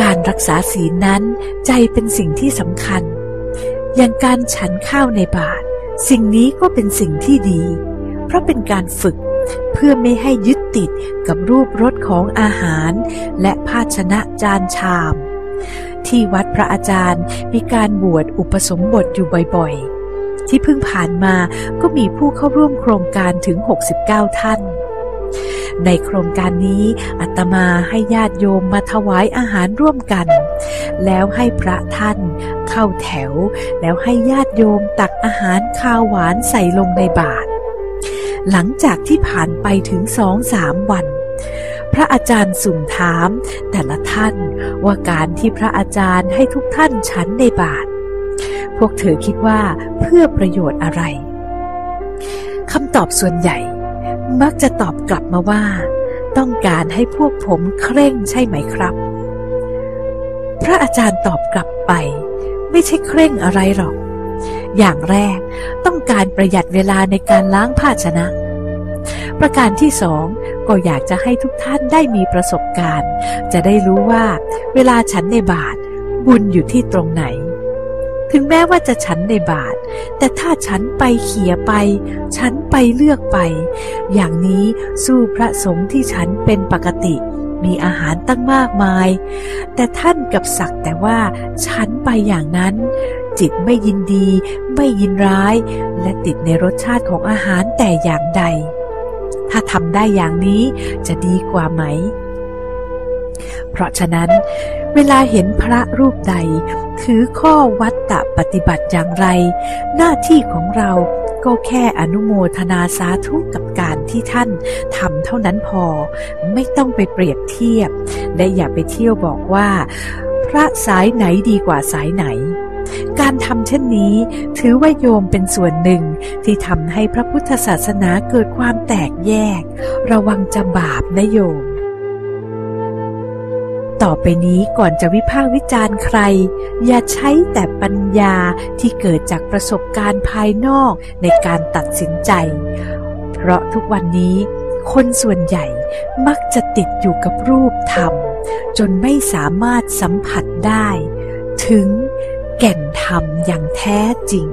การรักษาศีลนั้นใจเป็นสิ่งที่สำคัญ อย่างการฉันข้าวในบาตรสิ่งนี้ก็เป็นสิ่งที่ดี เพราะเป็นการฝึกเพื่อไม่ให้ยึดติดกับรูปรสของอาหาร และภาชนะจานชาม ที่วัดพระอาจารย์มีการบวชอุปสมบทอยู่บ่อยๆ ที่เพิ่งผ่านมาก็มีผู้เข้าร่วมโครงการถึง 69 ท่าน ในโครงการนี้อัตมาให้ญาติโยมมาถวายอาหารร่วมกัน แล้วให้พระท่านเข้าแถว แล้วให้ญาติโยมตักอาหารคาวหวานใส่ลงในบาตรหลังจากที่ผ่านไปถึงสองสามวัน พระอาจารย์สุ่มถาม แต่ละท่านว่าการที่พระอาจารย์ให้ทุกท่านฉันในบาตรพวกเธอคิดว่าเพื่อประโยชน์อะไรคำตอบส่วนใหญ่ มักจะตอบกลับมาว่า ต้องการให้พวกผมเคร่งใช่ไหมครับ พระอาจารย์ตอบกลับไป ไม่ใช่เคร่งอะไรหรอก อย่างแรกต้องการประหยัดเวลาในการล้างภาชนะ ประการที่สองก็อยากจะให้ทุกท่านได้มีประสบการณ์ จะได้รู้ว่าเวลาฉันในบาทบุญอยู่ที่ตรงไหน ถึงแม้ว่าจะฉันในบาท แต่ถ้าฉันไปเขี่ยไป ฉันไปเลือกไป อย่างนี้สู้พระสงฆ์ที่ฉันเป็นปกติ มีอาหารตั้งมากมาย แต่ท่านกับสักแต่ว่าฉันไปอย่างนั้น จิตไม่ยินดี ไม่ยินร้าย และติดในรสชาติของอาหารแต่อย่างใด ถ้าทำได้อย่างนี้จะดีกว่าไหม เพราะฉะนั้น เวลาเห็นพระรูปใด ถือข้อวัตตะปฏิบัติอย่างไร หน้าที่ของเราก็แค่อนุโมทนาสาธุกับการที่ท่านทำเท่านั้นพอ ไม่ต้องไปเปรียบเทียบ และอย่าไปเที่ยวบอกว่า พระสายไหนดีกว่าสายไหน การทำเช่นนี้ ถือว่าโยมเป็นส่วนหนึ่งที่ทำให้พระพุทธศาสนาเกิดความแตกแยก ระวังจะบาปนะโยม ต่อไปนี้ก่อนจะวิพากษ์วิจารณ์ใคร อย่าใช้แต่ปัญญาที่เกิดจากประสบการณ์ภายนอกในการตัดสินใจ เพราะทุกวันนี้คนส่วนใหญ่มักจะติดอยู่กับรูปธรรม จนไม่สามารถสัมผัสได้ ถึงแก่นธรรมอย่างแท้จริง